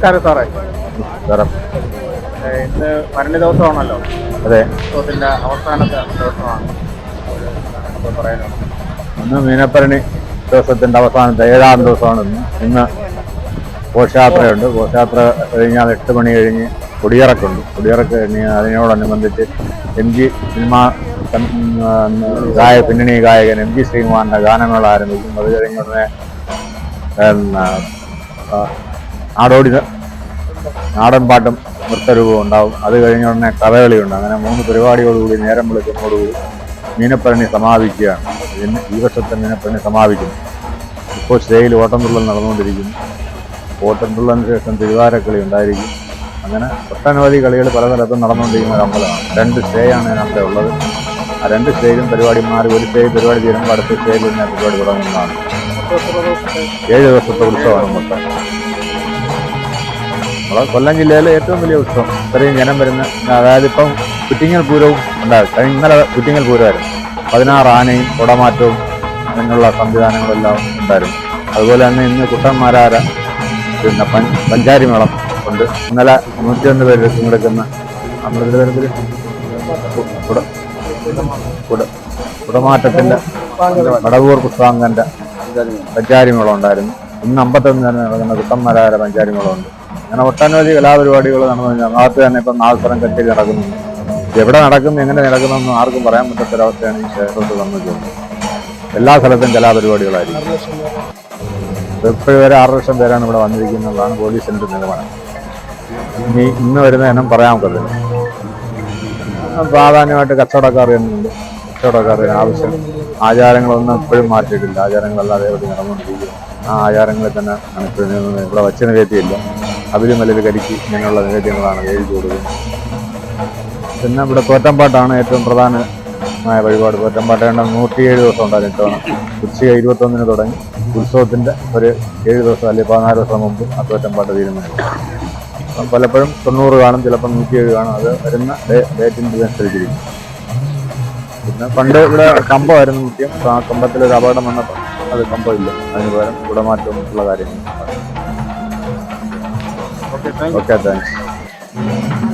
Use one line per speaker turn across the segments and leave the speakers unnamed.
നമസ്കാരം സാറേ.
നമസ്കാരം.
ഇന്ന് ഭരണി ദിവസമാണല്ലോ
അതെ.
ഉത്സവത്തിന്റെ അവസാനത്തെ ദിവസമാണ്. അപ്പോൾ
ഇന്ന് മീനപ്പരണി ദിവസത്തിന്റെ അവസാനത്തെ ഏഴാം ദിവസമാണ് ഇന്ന്. ഇന്ന് ഘോഷയാത്രയുണ്ട്. ഘോഷയാത്ര കഴിഞ്ഞാൽ എട്ട് മണി കഴിഞ്ഞ് കൊടിയിറക്കുണ്ട്. കൊടിയിറക്ക് കഴിഞ്ഞ് അതിനോടനുബന്ധിച്ച് എം ജി സിനിമ ഗായ പിന്നണി ഗായകൻ എം ജി ശ്രീകുമാറിന്റെ ഗാനങ്ങൾ ആരംഭിക്കും. അത് കഴിഞ്ഞ ഉടനെ നാടോടി നാടൻ പാട്ടും നൃത്തരൂപവും ഉണ്ടാവും. അത് കഴിഞ്ഞ ഉടനെ കഥകളിയുണ്ട്. അങ്ങനെ മൂന്ന് പരിപാടിയോടുകൂടി നേരം വിളിക്കുന്നതോടുകൂടി മീനപ്പരണി സമാപിക്കുകയാണ്. ഇന്ന് ഈ വർഷത്തെ മീനപ്പരണി സമാപിക്കുന്നു. ഇപ്പോൾ സ്റ്റേയിൽ ഓട്ടംതുള്ളൽ നടന്നുകൊണ്ടിരിക്കുന്നു. ഓട്ടംതുള്ളലിന് ശേഷം തിരുവാരക്കളി ഉണ്ടായിരിക്കും. അങ്ങനെ ഒട്ടനവധി കളികൾ പലതരത്തും നടന്നുകൊണ്ടിരിക്കുന്ന ഒരു അമ്പലമാണ്. രണ്ട് സ്റ്റേയാണ് ഇതിനകത്ത് ഉള്ളത്. ആ രണ്ട് സ്റ്റേയിലും പരിപാടി മാറി. ഒരു സ്റ്റേ പരിപാടി തീരുമ്പോൾ അടുത്ത സ്റ്റേയിൽ തന്നെ പരിപാടി തുടങ്ങുന്നതാണ്. ഏഴ് ദിവസത്തെ ഉത്സവമാണ് മൊത്തം. നമ്മളെ കൊല്ലം ജില്ലയിലെ ഏറ്റവും വലിയ ഉത്സവം. ഇത്രയും ജനം വരുന്ന അതായത് ഇപ്പം കുറ്റിങ്ങൽ പൂരവും ഉണ്ടാകും. ഇന്നലെ കുറ്റിങ്ങൽ പൂരമായിരുന്നു. പതിനാറ് ആനയും കുടമാറ്റവും അങ്ങനെയുള്ള സംവിധാനങ്ങളെല്ലാം ഉണ്ടായിരുന്നു. അതുപോലെ തന്നെ ഇന്ന് കുട്ടന്മാരാര പിന്നെ പൻ പഞ്ചാരി മേളം ഉണ്ട്. ഇന്നലെ നൂറ്റിയൊന്ന് പേര് പങ്കെടുക്കുന്ന നമ്മളിതിന്റെ പേര് കുട കുട കുടമാറ്റത്തിന്റെ വടവൂർ പുഷ്പാങ്കന്റെ പഞ്ചാരി മേളം ഉണ്ടായിരുന്നു. ഇന്ന് അമ്പത്തൊന്ന് തന്നെ നടക്കുന്ന കുട്ടന്മാരാര പഞ്ചാരി മേളമുണ്ട്. അങ്ങനെ ഒട്ടനവധി കലാപരിപാടികൾ നടന്നു. ഭാഗത്ത് തന്നെ ഇപ്പം നാദസ്വരം കച്ചേരി നടക്കുന്നുണ്ട് എവിടെ നടക്കുന്നു എങ്ങനെ നടക്കുന്നൊന്നും ആർക്കും പറയാൻ പറ്റാത്തൊരവസ്ഥയാണ് ഈ ക്ഷേത്രത്തിൽ വന്നിട്ടുള്ളത് എല്ലാ സ്ഥലത്തും കലാപരിപാടികളായിരിക്കും. ഇപ്പോഴും വരെ ആറ് ലക്ഷം പേരാണ് ഇവിടെ വന്നിരിക്കുന്നതാണ് പോലീസിന്റെ നിഗമനം. ഇനി ഇന്ന് വരുന്ന എണ്ണം പറയാൻ പറ്റില്ല. പ്രാധാന്യമായിട്ട് കച്ചവടക്കാർ തന്നെയുണ്ട്. കച്ചവടക്കാർ ആവശ്യം. ആചാരങ്ങളൊന്നും എപ്പോഴും മാറ്റിയിട്ടില്ല. ആചാരങ്ങളെല്ലാം അതേപടി നടന്നുകൊണ്ടിരിക്കും ആ ആചാരങ്ങളിൽ തന്നെ. ഇവിടെ വച്ച് നിവേദ്യമില്ല അവരും നല്ലൊരു കരിക്ക് ഇങ്ങനെയുള്ള നിവേദ്യങ്ങളാണ് എഴുതി കൊടുക്കുന്നത് പിന്നെ ഇവിടെ തോറ്റമ്പാട്ടാണ് ഏറ്റവും പ്രധാനമായ വഴിപാട്. തോറ്റമ്പാട്ട് വേണ്ട നൂറ്റിയേഴ് ദിവസം ഉണ്ടായിരുന്നു ഇത്തവണ ഉച്ച ഇരുപത്തൊന്നിന് തുടങ്ങി. ഉത്സവത്തിന്റെ ഒരു ഏഴ് ദിവസം അല്ലെങ്കിൽ പതിനാല് ദിവസം മുമ്പ് ആ തോറ്റമ്പാട്ട് തീരുമാനിക്കും പലപ്പോഴും തൊണ്ണൂറ് കാണും ചിലപ്പോൾ നൂറ്റിയേഴ് കാണും. അത് വരുന്ന ഡേറ്റിന്റെ അനുസരിച്ചിരിക്കും. പിന്നെ പണ്ട് ഇവിടെ കമ്പമായിരുന്നു മുഖ്യം. ആ കമ്പത്തിലൊരു അപകടം വന്നപ്പോൾ അത് കമ്പമില്ല. അതിന് പകരം കുടമാറ്റം ഉള്ള കാര്യങ്ങൾ. Ok,
Dani.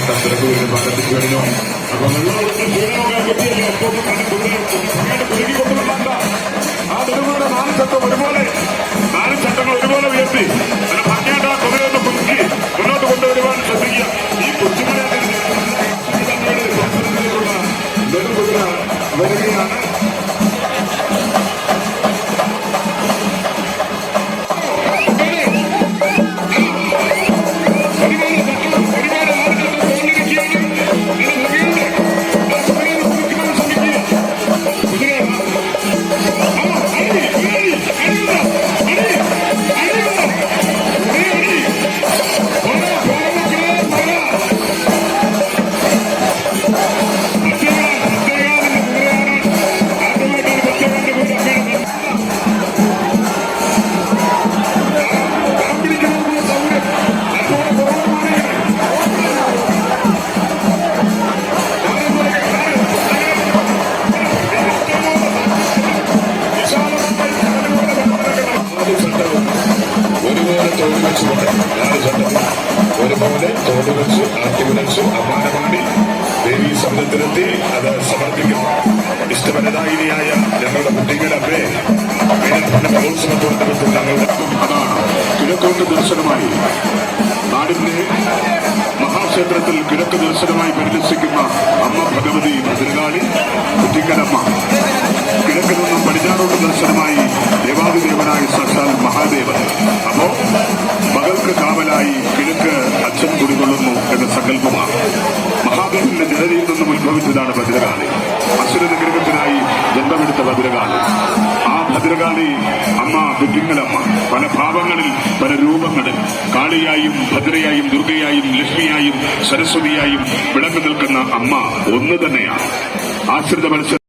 വന്ന് രണ്ടാമത്തെ തിരക്ക് വരുന്ന ഭാഗത്തേക്ക് കഴിഞ്ഞു അപ്പൊ വെള്ളമൊക്കെ ഒരുപോലെ തോടി വെച്ചുകൊണ്ട് നാല് ചട്ടം ഒരുപോലെ തോടി വെച്ച് ആർട്ടിവിഡൻസ് അപാരമാണി ദേവി സമുദ്രത്തിലെത്തി അത് സമർപ്പിക്കും ഇഷ്ടപരതായിനിയായ ഞങ്ങളുടെ കുട്ടികളെ പ്രോത്സാഹത്തോടൊപ്പം ഞങ്ങളുടെ കിഴക്കോട്ട് ദർശനമായി നാടിന്റെ മഹാക്ഷേത്രത്തിൽ കിഴക്ക് ദർശനമായി പരിലസിക്കുന്ന ബുദ്ധിങ്ങളമ്മ പല ഭാവങ്ങളിൽ പല രൂപങ്ങളിൽ കാളിയായും ഭദ്രയായും ദുർഗയായും ലക്ഷ്മിയായും സരസ്വതിയായും വിളങ്ങി നിൽക്കുന്ന അമ്മ ഒന്ന് തന്നെയാണ്. ആശ്രിത മത്സരം